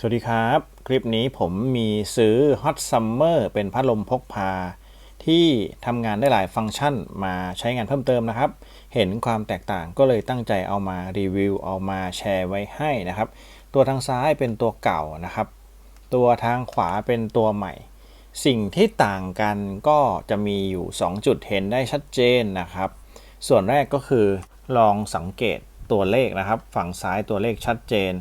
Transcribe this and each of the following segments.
สวัสดีครับ คลิปนี้ผมมีซื้อ Hot Summer เป็นพัดลมพกพา ที่ทำงานได้หลายฟังก์ชันมาใช้งานเพิ่มเติมนะครับ เห็นความแตกต่างก็เลยตั้งใจเอามารีวิว เอามาแชร์ไว้ให้นะครับ ตัวทางซ้ายเป็นตัวเก่านะครับ ตัวทางขวาเป็นตัวใหม่ สิ่งที่ต่างกันก็จะมีอยู่ 2 จุดเห็นได้ชัดเจนนะครับ ส่วนแรกก็คือลองสังเกตตัวเลขนะครับ ฝั่งซ้ายตัวเลขชัดเจน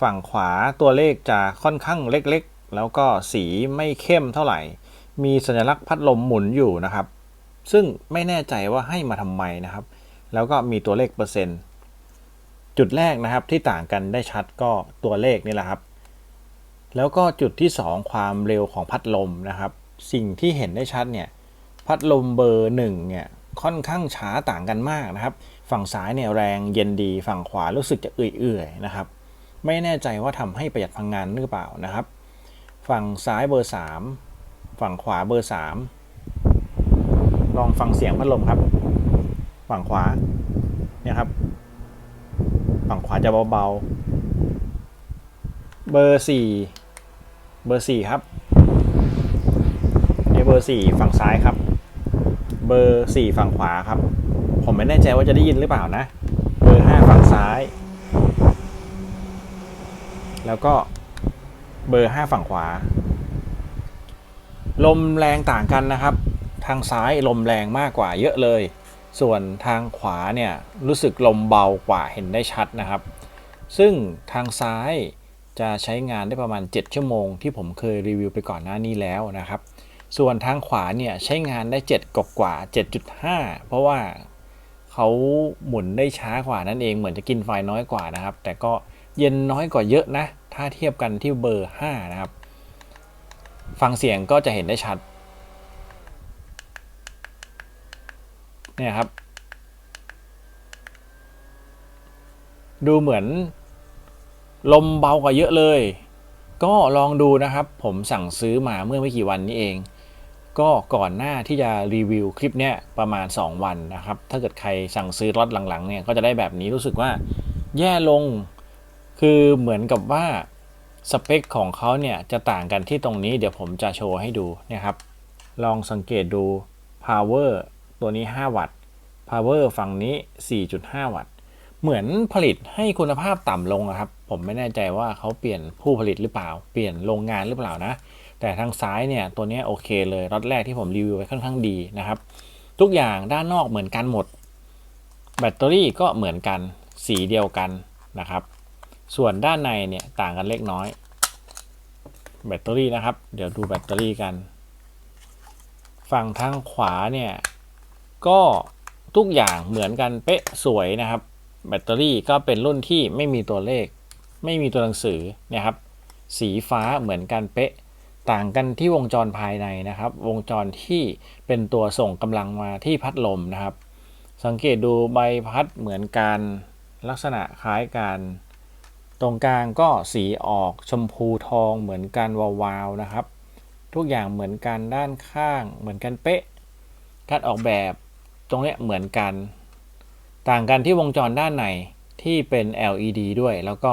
ฝั่งขวาตัวเลขจะค่อนข้างเล็กๆ แล้วก็สีไม่เข้มเท่าไหร่ มีสัญลักษณ์พัดลมหมุนอยู่นะครับ ซึ่งไม่แน่ใจว่าให้มาทำไมนะครับ แล้วก็มีตัวเลขเปอร์เซ็นต์ จุดแรกนะครับที่ต่างกันได้ชัดก็ตัวเลขนี่แหละครับ แล้วก็จุดที่ 2 ความเร็วของพัดลมนะครับ สิ่งที่เห็นได้ชัดเนี่ยพัดลมเบอร์หนึ่งเนี่ยค่อนข้างช้าต่างกันมากนะครับ ฝั่งซ้ายเนี่ยแรงเย็นดี ฝั่งขวารู้สึกจะเอื่อยๆนะครับ ไม่แน่ใจว่าทำให้ประหยัดพลังงานหรือเปล่านะครับ ฝั่งซ้ายเบอร์ 3 ฝั่งขวาเบอร์ 3 ลองฟังเสียงพัดลมครับ ฝั่งขวาเนี่ยครับ ฝั่งขวาจะเบาๆ เบอร์ 4 เบอร์ 4 ครับนี่เบอร์ 4 ฝั่งซ้ายครับ เบอร์ 4 ฝั่งขวาครับ ผมไม่แน่ใจว่าจะได้ยินหรือเปล่านะ เบอร์ 5 ฝั่งซ้าย แล้วก็เบอร์ 5 ฝั่งขวา ลมแรงต่างกันนะครับ ทางซ้ายลมแรงมากกว่าเยอะเลย ส่วนทางขวาเนี่ยรู้สึกลมเบากว่าเห็นได้ชัดนะครับ ซึ่งทางซ้ายจะใช้งานได้ประมาณ 7 ชั่วโมงที่ผมเคยรีวิวไปก่อนหน้านี้แล้วนะครับ ส่วนทางขวาเนี่ยใช้งานได้ 7กกว่า 7.5 เพราะว่าเขาหมุนได้ช้ากว่านั่นเองเหมือนจะกินไฟน้อยกว่านะครับ แต่ก็เย็นน้อยกว่าเยอะนะ ถ้าเทียบกันที่เบอร์ 5 นะครับ ฟังเสียงก็จะเห็นได้ชัด เนี่ยครับ ดูเหมือน ลมเบากว่าเยอะเลย ก็ลองดูนะครับ ผมสั่งซื้อมาเมื่อไม่กี่วันนี้เอง ก็ก่อนหน้าที่จะรีวิวคลิปเนี้ยประมาณ 2 วันนะครับ ถ้าเกิดใครสั่งซื้อรถหลังๆเนี่ยก็จะได้แบบนี้รู้สึกว่าแย่ลง คือเหมือนกับว่าสเปคของเขาเนี่ยจะต่างกันที่ตรงนี้เดี๋ยวผมจะโชว์ให้ดูนะครับ ลองสังเกตดู power ตัวนี้ 5 วัตต์ power ฝั่งนี้ 4.5 วัตต์ เหมือนผลิตให้คุณภาพต่ำลงนะครับ ผมไม่แน่ใจว่าเขาเปลี่ยนผู้ผลิตหรือเปล่า เปลี่ยนโรงงานหรือเปล่านะ แต่ทางซ้ายเนี่ยตัวนี้โอเคเลยรถแรกที่ผมรีวิวไว้ค่อนข้างดีนะครับ ทุกอย่างด้านนอกเหมือนกันหมด แบตเตอรี่ก็เหมือนกัน สีเดียวกันนะครับ ส่วนด้านในเนี่ยต่างกันเล็กน้อย แบตเตอรี่นะครับ เดี๋ยวดูแบตเตอรี่กัน ฝั่งทางขวาเนี่ยก็ทุกอย่างเหมือนกันเป๊ะสวยนะครับ แบตเตอรี่ก็เป็นรุ่นที่ไม่มีตัวเลข ไม่มีตัวหนังสือนะครับ สีฟ้าเหมือนกันเป๊ะต่างกันที่วงจรภายในนะครับ วงจรที่เป็นตัวส่งกำลังมาที่พัดลมนะครับ สังเกตดูใบพัดเหมือนกันลักษณะคล้ายกัน ตรงกลางก็สีออกชมพูทองเหมือนกันวาวๆนะครับ ทุกอย่างเหมือนกันด้านข้างเหมือนกันเป๊ะ การออกแบบตรงเนี้ยเหมือนกัน ต่างกันที่วงจรด้านในที่เป็น LED ด้วย แล้วก็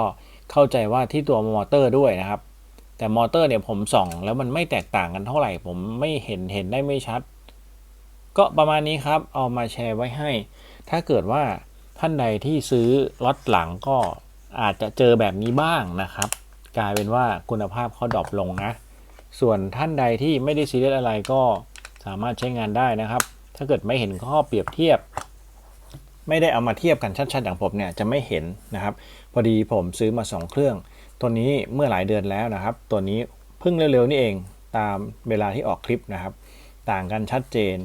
เข้าใจว่าที่ตัวมอเตอร์ด้วยนะครับ แต่มอเตอร์เนี่ยผมส่อง แล้วมันไม่แตกต่างกันเท่าไหร่ ผมไม่เห็นเห็นได้ไม่ชัด ก็ประมาณนี้ครับ เอามาแชร์ไว้ให้ ถ้าเกิดว่าท่านใดที่ซื้อล็อตหลังก็ อาจจะเจอแบบนี้บ้างนะครับ กลายเป็นว่าคุณภาพเขาดรอปลงนะ ส่วนท่านใดที่ไม่ได้ซีเรียสอะไรก็สามารถใช้งานได้นะครับ ถ้าเกิดไม่เห็นข้อเปรียบเทียบ ไม่ได้เอามาเทียบกันชัดๆอย่างผมเนี่ยจะไม่เห็นนะครับ พอดีผมซื้อมา 2 เครื่อง ตัวนี้เมื่อหลายเดือนแล้วนะครับ ตัวนี้เพิ่งเร็วๆนี่เองตามเวลาที่ออกคลิปนะครับ ต่างกันชัดเจน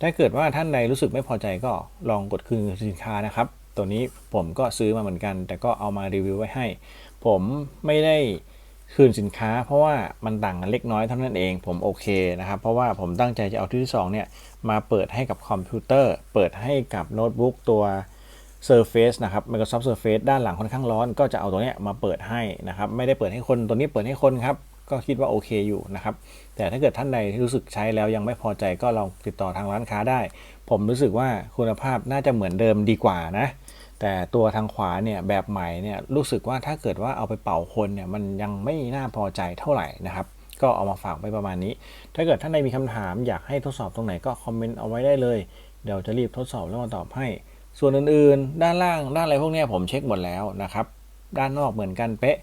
ถ้าเกิดว่าท่านใดรู้สึกไม่พอใจก็ลองกดคืนสินค้านะครับ ตัวนี้ผมก็ซื้อมาเหมือนกัน แต่ก็เอามารีวิวไว้ให้ ผมไม่ได้คืนสินค้า เพราะว่ามันต่างกันเล็กน้อยเท่านั้นเองผมโอเคนะครับเพราะว่าผมตั้งใจจะเอาที่2เนี่ยมาเปิดให้กับคอมพิวเตอร์ เปิดให้กับโน้ตบุ๊กตัว Surface นะครับ Microsoft Surface ด้านหลังค่อนข้างร้อน ก็จะเอาตัวเนี้ยมาเปิดให้นะครับ ไม่ได้เปิดให้คนตัวนี้เปิดให้คนครับ ก็คิดว่าโอเคอยู่นะครับ แต่ถ้าเกิดท่านใดที่รู้สึกใช้แล้วยังไม่พอใจก็ลองติดต่อทางร้านค้าได้ ผมรู้สึกว่าคุณภาพน่าจะเหมือนเดิมดีกว่านะ แต่ตัวทางขวาเนี่ยแบบใหม่เนี่ยรู้สึกว่าถ้าเกิดว่าเอาไปเป่าคนเนี่ยมันยังไม่น่าพอใจเท่าไหร่นะครับ ก็เอามาฝากไปประมาณนี้ ถ้าเกิดท่านใดมีคำถามอยากให้ทดสอบตรงไหนก็คอมเมนต์เอาไว้ได้เลย เดี๋ยวจะรีบทดสอบแล้วมาตอบให้ ส่วนอื่นๆ ด้านล่างด้านอะไรพวกนี้ผมเช็คหมดแล้วนะครับ ด้านนอกเหมือนกันเป๊ะ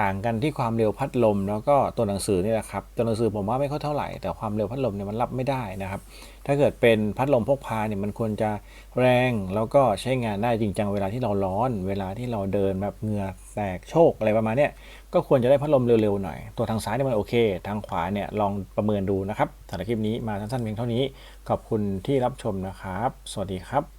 ต่างกันที่ความเร็วพัดลมแล้วก็ตัวหนังสือนี่แหละครับตัวหนังสือผมว่าไม่ค่อยเท่าไหร่ แต่ความเร็วพัดลมเนี่ยมันรับไม่ได้นะครับ ถ้าเกิดเป็นพัดลมพกพาเนี่ยมันควรจะแรงแล้วก็ใช้งานได้จริงจังเวลาที่เราร้อน เวลาที่เราเดินแบบเหงื่อแตกโชกอะไรประมาณเนี้ยก็ควรจะได้พัดลมเร็วๆหน่อย ตัวทางซ้ายเนี่ยมันโอเค ทางขวาเนี่ยลองประเมินดูนะครับสำหรับคลิปนี้มาสั้นๆเพียงเท่านี้ ขอบคุณที่รับชมนะครับ สวัสดีครับ